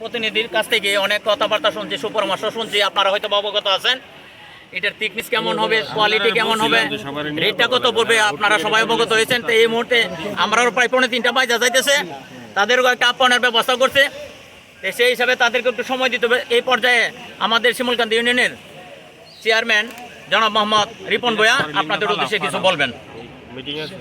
প্রতিনিধির কাছ থেকে অনেক কথাবার্তা শুনছি সুপরামর্শ শুনছি আপনারা হয়তো অবগত আছেন। এটার থিকনেস কেমন হবে কোয়ালিটি কেমন হবে রেটটা কত পড়বে আপনারা সবাই অবগত হয়েছেন। তো এই মুহূর্তে আমরাও প্রায় পৌনে তিনটা বাজা যাইতেছে। তাদেরও একটা আপ্যায়নের ব্যবস্থা করছে। তো সেই হিসাবে তাদেরকে একটু সময় দিতে হবে। এই পর্যায়ে আমাদের শিমুলকান্তি ইউনিয়নের চেয়ারম্যান জনাব মোহাম্মদ রিপন ভয়া আপনাদের উদ্দেশ্যে কিছু বলবেন। মিটিং আছে।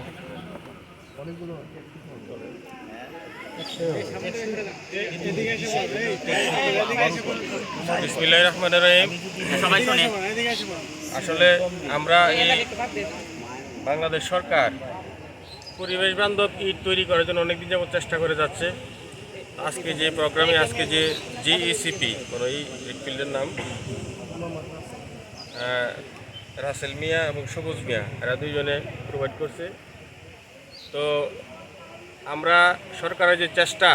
শুনে। আসলে আমরা এই বাংলাদেশ সরকার পরিবেশ বান্ধব ইট তৈরি করার জন্য অনেকদিন যাবত চেষ্টা করে যাচ্ছে। আজকে যে প্রোগ্রামে আজকে যে জিইসিপি কোনো এই ফিল্ডের নাম রাসেল মিয়া এবং সবুজ মিয়া এরা দুইজনে প্রোভাইড করছে। তো আমরা সরকারের যে চেষ্টা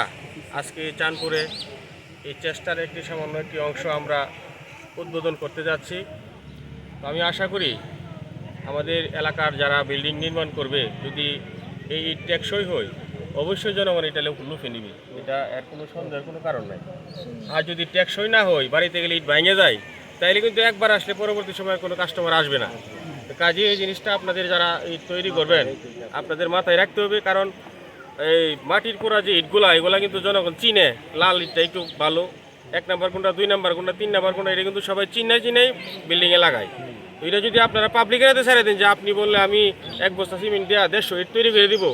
আজকে এই চাঁদপুরে, এই চেষ্টার একটি সামান্য একটি অংশ আমরা উদ্বোধন করতে যাচ্ছি। তো আমি আশা করি আমাদের এলাকার যারা বিল্ডিং নির্মাণ করবে, যদি এই ইট টেকসই হয়, অবশ্যই জনগণ এটা লুফে নিবে। এটা এর কোনো সন্দেহের কোনো কারণ নাই। আর যদি টেকসই না হয়, বাড়িতে গেলে ইট ভেঙে যায়, তাইলে কিন্তু একবার আসলে পরবর্তী সময় কোনো কাস্টমার আসবে না। কাজে এই জিনিসটা আপনাদের যারা তৈরি করবেন, আপনাদের মাথায় রাখতে হবে, কারণ এই মাটির পোড়া যে ইটগুলা, এগুলা কিন্তু জনগণ চিনে। লাল ইটটা একটু ভালো, এক নাম্বার কোনটা, দুই নাম্বার কোনটা, তিন নাম্বার কোনটা, এটা কিন্তু সবাই চিনে চিনেই বিল্ডিংয়ে লাগায়। এটা যদি আপনারা পাবলিকের হাতে ছেড়ে দেন যে আপনি বললে আমি এক বস্তা সিমেন্ট দেওয়া দেড়শো ইট তৈরি করে দিব,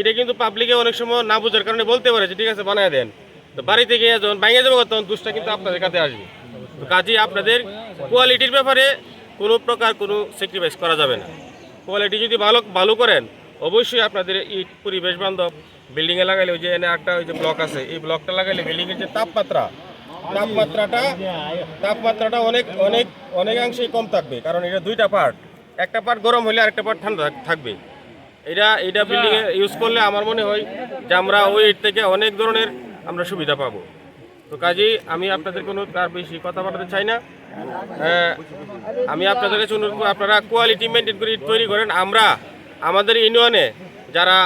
এটা কিন্তু পাবলিকে অনেক সময় না বোঝার কারণে বলতে পারে যে, ঠিক আছে, বানায় দেন। তো বাড়িতে গিয়ে যখন ভেঙে যাব তখন দুষ্টা কিন্তু আপনাদের কাছে আসবে। কাজেই আপনাদের কোয়ালিটির ব্যাপারে কোনো প্রকার কোনো স্যাক্রিফাইস করা যাবে না। কোয়ালিটি যদি ভালো ভালো করেন, অবশ্যই আপনাদের ইট পরিবেশ বান্ধব বিল্ডিংয়ে লাগালে ওই যে এনে একটা ওই যে ব্লক আছে, এই ব্লকটা লাগালে বিল্ডিংয়ের যে তাপমাত্রা, তাপমাত্রাটা তাপমাত্রাটা অনেক অনেক, অনেকাংশেই কম থাকবে, কারণ এটা দুইটা পার্ট একটা পার্ট গরম হলে আরেকটা পার্ট ঠান্ডা থাক- থাকবে। এটা এটা বিল্ডিংয়ে ইউজ করলে আমার মনে হয় যে আমরা ওই ইট থেকে অনেক ধরনের আমরা সুবিধা পাবো। তো কাজেই আমি আপনাদের কোনো তার বেশি কথা বলতে চাই না। আমি আপনাদের কাছে অনুরোধ আপনারা কোয়ালিটি মেনটেন করে ইট তৈরি করেন। আমরা, আমাদের ইউনিয়নে যারা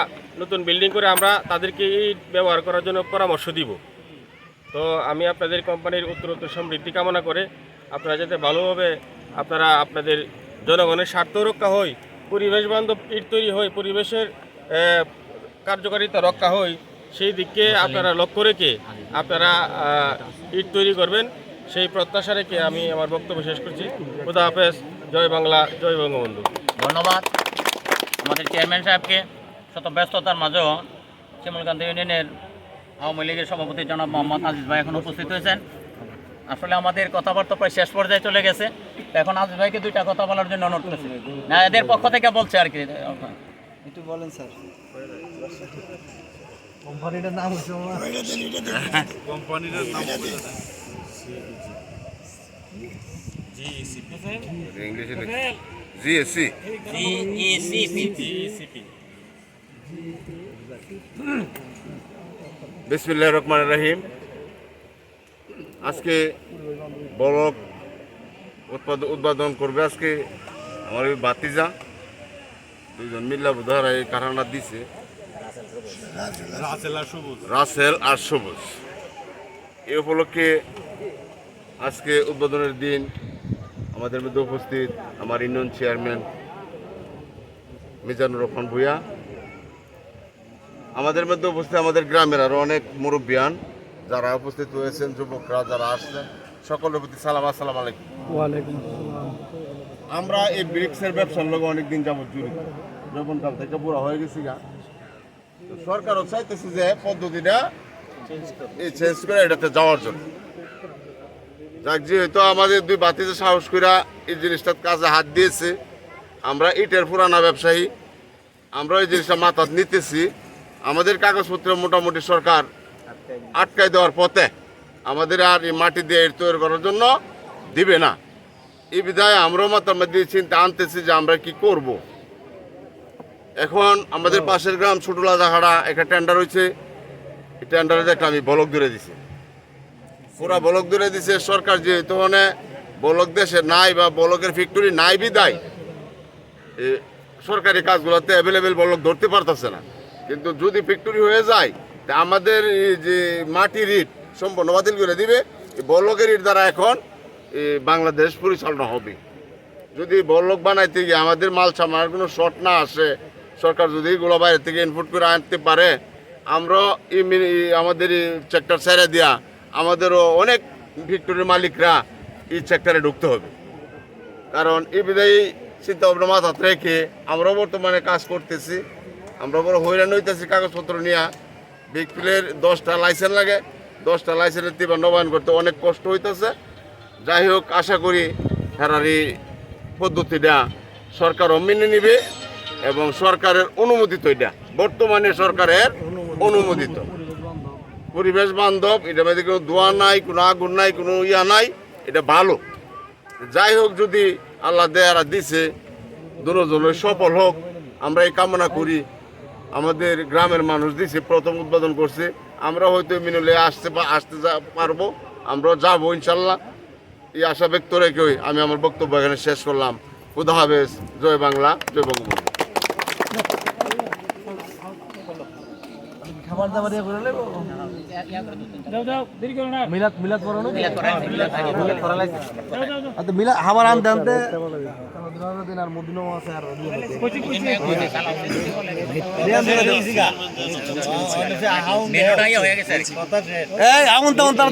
নতুন বিল্ডিং করে, আমরা তাদেরকে ইট ব্যবহার করার জন্য পরামর্শ দিব। তো আমি আপনাদের কোম্পানির উত্তরোত্তর সমৃদ্ধি কামনা করে আপনারা যাতে ভালোভাবে আপনারা আপনাদের জনগণের স্বার্থ রক্ষা হয় পরিবেশ বান্ধব ইট তৈরি হয় পরিবেশের কার্যকারিতা রক্ষা হয় সেই দিককে আপনারা লক্ষ্য রেখে আপনারা ইট তৈরি করবেন। সেই প্রত্যাশা রেখে আমি আমার বক্তব্য শেষ করছি। খুদা হাফেজ। জয় বাংলা। জয় বঙ্গবন্ধু। ধন্যবাদ। আমাদের চেয়ারম্যান সাহেবকে শত ব্যস্ততার মাঝেও শিমুলকান্তি ইউনিয়নের আওয়ামী লীগের সভাপতি জনাব মোহাম্মদ আজিজ ভাই এখন উপস্থিত হয়েছেন। আসলে আমাদের কথাবার্তা প্রায় শেষ পর্যায়ে চলে গেছে। এখন আজিজ ভাইকে দুইটা কথা বলার জন্য অনুরোধ করছি। না এদের পক্ষ থেকে বলছে আর কি। একটু বলেন স্যার। কোম্পানিটার নাম হচ্ছে ইংলিশে জিএসসি বিসমিল্লাহ রহমান রহিম। আজকে বলক উৎপাদন উদ্বোধন করবে আজকে আমার বাতিজা দুইজন মিল্লা বুধারা এই কারখানা দিছে। রাসেল আর সবুজ। এই উপলক্ষে আজকে উদ্বোধনের দিন আমাদের মধ্যে উপস্থিত আমার ইউনিয়ন চেয়ারম্যান মিজানুর রহমান ভুইয়া। আমাদের মধ্যে উপস্থিত আমাদের গ্রামের আরও অনেক মুরব্বিয়ান যারা উপস্থিত হয়েছেন যুবকরা যারা আসছেন সকলের প্রতি সালাম আসসালাম আলাইকুম। আমরা এই ব্রিক্সের ব্যবসার লোক অনেকদিন যাবত জড়িত। যখন কাল থেকে বুড়া হয়ে গেছি গা। সরকারও চাইতেছে যে পদ্ধতিটা এই চেঞ্জ করে এটাতে যাওয়ার জন্য। যাক, যেহেতু আমাদের দুই বাতিতে সাহস করে এই জিনিসটার কাজে হাত দিয়েছে, আমরা ইটের পুরানা ব্যবসায়ী, আমরা এই জিনিসটা মাথাত নিতেছি। আমাদের কাগজপত্র মোটামুটি সরকার আটকাই দেওয়ার পথে আমাদের আর এই মাটি দিয়ে ইট তৈরি করার জন্য দিবে না। এই বিধায় আমরাও মাথার মধ্যে চিন্তা আনতেছি যে আমরা কি করব। এখন আমাদের পাশের গ্রাম ছোটলা জাহাড়া একটা টেন্ডার হয়েছে এই টেন্ডারে দেখলাম আমি বলক ধরে দিছে। পুরা বলক ধরে দিছে সরকার যেহেতু মানে বলক দেশে নাই বা বলকের ফ্যাক্টরি নাই বিদায় সরকারি কাজগুলোতে অ্যাভেলেবেল বলক ধরতে পারতেছে না। কিন্তু যদি ফ্যাক্টরি হয়ে যায় তা আমাদের এই যে মাটির ইট সম্পূর্ণ বাতিল করে দিবে। এই বড়লোকের দ্বারা এখন বাংলাদেশ পরিচালনা হবে। যদি বড়লোক বানাইতে গিয়ে আমাদের মাল সামার কোনো শর্ট না আসে সরকার যদি এগুলো বাইরে থেকে ইনপুট করে আনতে পারে, আমরা আমাদের এই সেক্টর ছেড়ে দেওয়া আমাদেরও অনেক ফ্যাক্টরির মালিকরা এই সেক্টরে ঢুকতে হবে। কারণ এই বিদায়ী চিন্তা ভাবনা মাথাতে রেখে আমরাও বর্তমানে কাজ করতেছি, আমরা বড় হইরান হইতেছি কাগজপত্র নিয়ে। বিক্রির দশটা লাইসেন্স লাগে, দশটা লাইসেন্সের তিবা নবায়ন করতে অনেক কষ্ট হইতেছে। যাই হোক, আশা করি ফেরারি পদ্ধতিটা সরকারও মেনে নিবে। এবং সরকারের অনুমোদিত এটা। বর্তমানে সরকারের অনুমোদিত। পরিবেশ বান্ধব, এটা মধ্যে কোনো দোয়া নাই, কোনো আগুন নাই, কোনো ইয়া নাই, এটা ভালো। যাই হোক, যদি আল্লাহ দেয়ারা দিছে দুজনের সফল হোক, আমরা এই কামনা করি। আমাদের গ্রামের মানুষ দিছে, প্রথম উদ্বোধন করছে। আমরা হয়তো মিনলে আসতে আসতে যা- পারব, আমরাও যাব, ইনশাল্লাহ। এই আশা ব্যক্ত রেখে আমি আমার বক্তব্য এখানে শেষ করলাম। খুদা হাফেজ, জয় বাংলা, জয় বঙ্গবন্ধু। খাবার দাবার ইয়ে করে নেব? মিলাদ মিলাদ করানো মিলাদ করা লাগছে আর তো মিলাদ খাবার আনতে আনতে দিন আর মদিনাও আছে আর। এই আমন তেমন তার